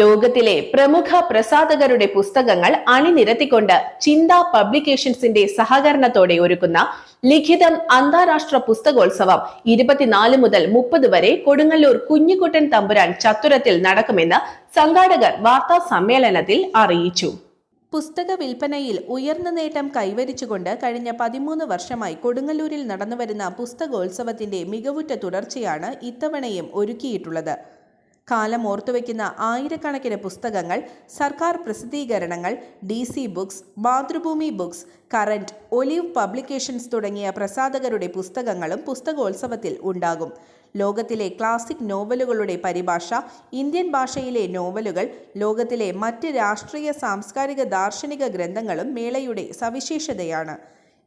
ലോകത്തിലെ പ്രമുഖ പ്രസാധകരുടെ പുസ്തകങ്ങൾ അണിനിരത്തിക്കൊണ്ട് ചിന്ത പബ്ലിക്കേഷൻസിന്റെ സഹകരണത്തോടെ ഒരുക്കുന്ന ലിഖിതം അന്താരാഷ്ട്ര പുസ്തകോത്സവം ഇരുപത്തിനാല് മുതൽ മുപ്പത് വരെ കൊടുങ്ങല്ലൂർ കുഞ്ഞിക്കുട്ടൻ തമ്പുരാൻ ചത്തുരത്തിൽ നടക്കുമെന്ന് സംഘാടകർ വാർത്താ സമ്മേളനത്തിൽ അറിയിച്ചു. പുസ്തക വിൽപ്പനയിൽ ഉയർന്ന നേട്ടം കൈവരിച്ചുകൊണ്ട് കഴിഞ്ഞ പതിമൂന്ന് വർഷമായി കൊടുങ്ങല്ലൂരിൽ നടന്നുവരുന്ന പുസ്തകോത്സവത്തിന്റെ മികവുറ്റ തുടർച്ചയാണ് ഇത്തവണയും ഒരുക്കിയിട്ടുള്ളത്. കാലം ഓർത്തുവെക്കുന്ന ആയിരക്കണക്കിന് പുസ്തകങ്ങൾ സർക്കാർ പ്രസിദ്ധീകരണങ്ങൾ D C books Mathrubhumi books current olive publications തുടങ്ങിയ പ്രസാധകരുടെ പുസ്തകങ്ങളും പുസ്തകോത്സവത്തിൽ ഉണ്ടാകും. ലോകത്തിലെ ക്ലാസിക് നോവലുകളുടെ പരിഭാഷ ഇന്ത്യൻ ഭാഷയിലെ നോവലുകൾ ലോകത്തിലെ മറ്റ് രാഷ്ട്രീയ സാംസ്കാരിക ദാർശനിക ഗ്രന്ഥങ്ങളും മേളയുടെ സവിശേഷതയാണ്.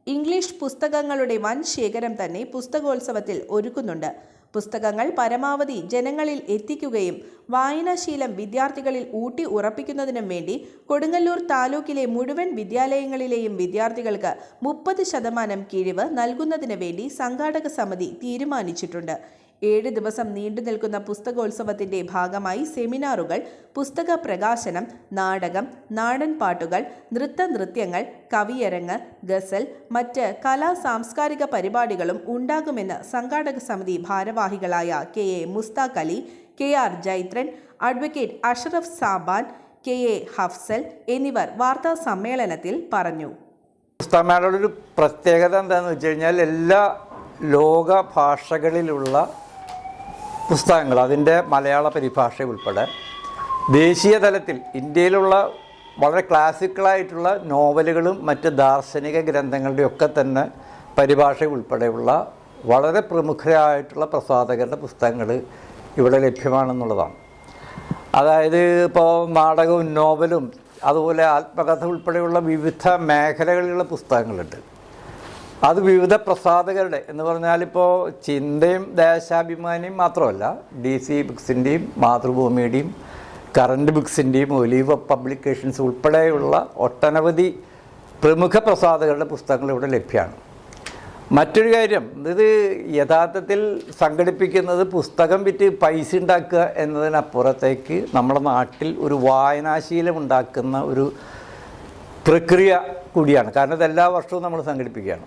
ഇംഗ്ലീഷ് പുസ്തകങ്ങളുടെ വൻ ശേഖരം തന്നെ പുസ്തകോത്സവത്തിൽ ഒരുക്കുന്നുണ്ട്. പുസ്തകങ്ങൾ പരമാവധി ജനങ്ങളിൽ എത്തിക്കുകയും വായനാശീലം വിദ്യാർത്ഥികളിൽ ഊട്ടി ഉറപ്പിക്കുന്നതിനും വേണ്ടി കൊടുങ്ങല്ലൂർ താലൂക്കിലെ മുഴുവൻ വിദ്യാലയങ്ങളിലെയും വിദ്യാർത്ഥികൾക്ക് മുപ്പത് ശതമാനം കിഴിവ് നൽകുന്നതിന് വേണ്ടി സംഘാടക സമിതി തീരുമാനിച്ചിട്ടുണ്ട്. ഏഴ് ദിവസം നീണ്ടു നിൽക്കുന്ന പുസ്തകോത്സവത്തിന്റെ ഭാഗമായി സെമിനാറുകൾ പുസ്തക പ്രകാശനം നാടകം നാടൻ പാട്ടുകൾ നൃത്ത നൃത്യങ്ങൾ കവിയരങ്ങ് ഗസൽ മറ്റ് കലാ സാംസ്കാരിക പരിപാടികളും ഉണ്ടാകുമെന്ന് സംഘാടക സമിതി ഭാരവാഹികളായ K. A. Mushtaq Ali K. R. Jaithran advocate Ashraf Saban K. A. Hafsal എന്നിവർ വാർത്താ സമ്മേളനത്തിൽ പറഞ്ഞു. പുസ്തകമേളയുടെ ഒരു പ്രത്യേകത എന്താണെന്ന് വെച്ച് കഴിഞ്ഞാൽ എല്ലാ ലോക ഭാഷകളിലുള്ള പുസ്തകങ്ങൾ അതിന്റെ മലയാള പരിഭാഷ ഉൾപ്പെടെ. ദേശീയ തലത്തിൽ ഇന്ത്യയിലുള്ള വളരെ ക്ലാസിക്കലായിട്ടുള്ള നോവലുകളും മറ്റ് ദാർശനിക ഗ്രന്ഥങ്ങളുടെയൊക്കെ തന്നെ പരിഭാഷ ഉൾപ്പെടെയുള്ള വളരെ പ്രമുഖരായിട്ടുള്ള പ്രസാധകരുടെ പുസ്തകങ്ങൾ ഇവിടെ ലഭ്യമാണെന്നുള്ളതാണ്. അതായത് ഇപ്പോൾ നാടകവും നോവലും അതുപോലെ ആത്മകഥ ഉൾപ്പെടെയുള്ള വിവിധ മേഖലകളിലുള്ള പുസ്തകങ്ങളുണ്ട്. അത് വിവിധ പ്രസാധകരുടെ എന്ന് പറഞ്ഞാൽ ഇപ്പോൾ ചിന്തയും ദേശാഭിമാനിയും മാത്രമല്ല ഡി സി ബുക്സിന്റെയും മാതൃഭൂമിയുടെയും കറണ്ട് ബുക്സിന്റെയും ഒലീവ് പബ്ലിക്കേഷൻസ് ഉൾപ്പെടെയുള്ള ഒട്ടനവധി പ്രമുഖ പ്രസാധകരുടെ പുസ്തകങ്ങൾ ഇവിടെ ലഭ്യമാണ്. മറ്റൊരു കാര്യം ഇത് യഥാർത്ഥത്തിൽ സംഘടിപ്പിക്കുന്നത് പുസ്തകം വിറ്റ് പൈസ ഉണ്ടാക്കുക എന്നതിനപ്പുറത്തേക്ക് നമ്മുടെ നാട്ടിൽ ഒരു വായനാശീലം ഉണ്ടാക്കുന്ന ഒരു പ്രക്രിയ കൂടിയാണ്. കാരണം ഇത് എല്ലാ വർഷവും നമ്മൾ സംഘടിപ്പിക്കുകയാണ്.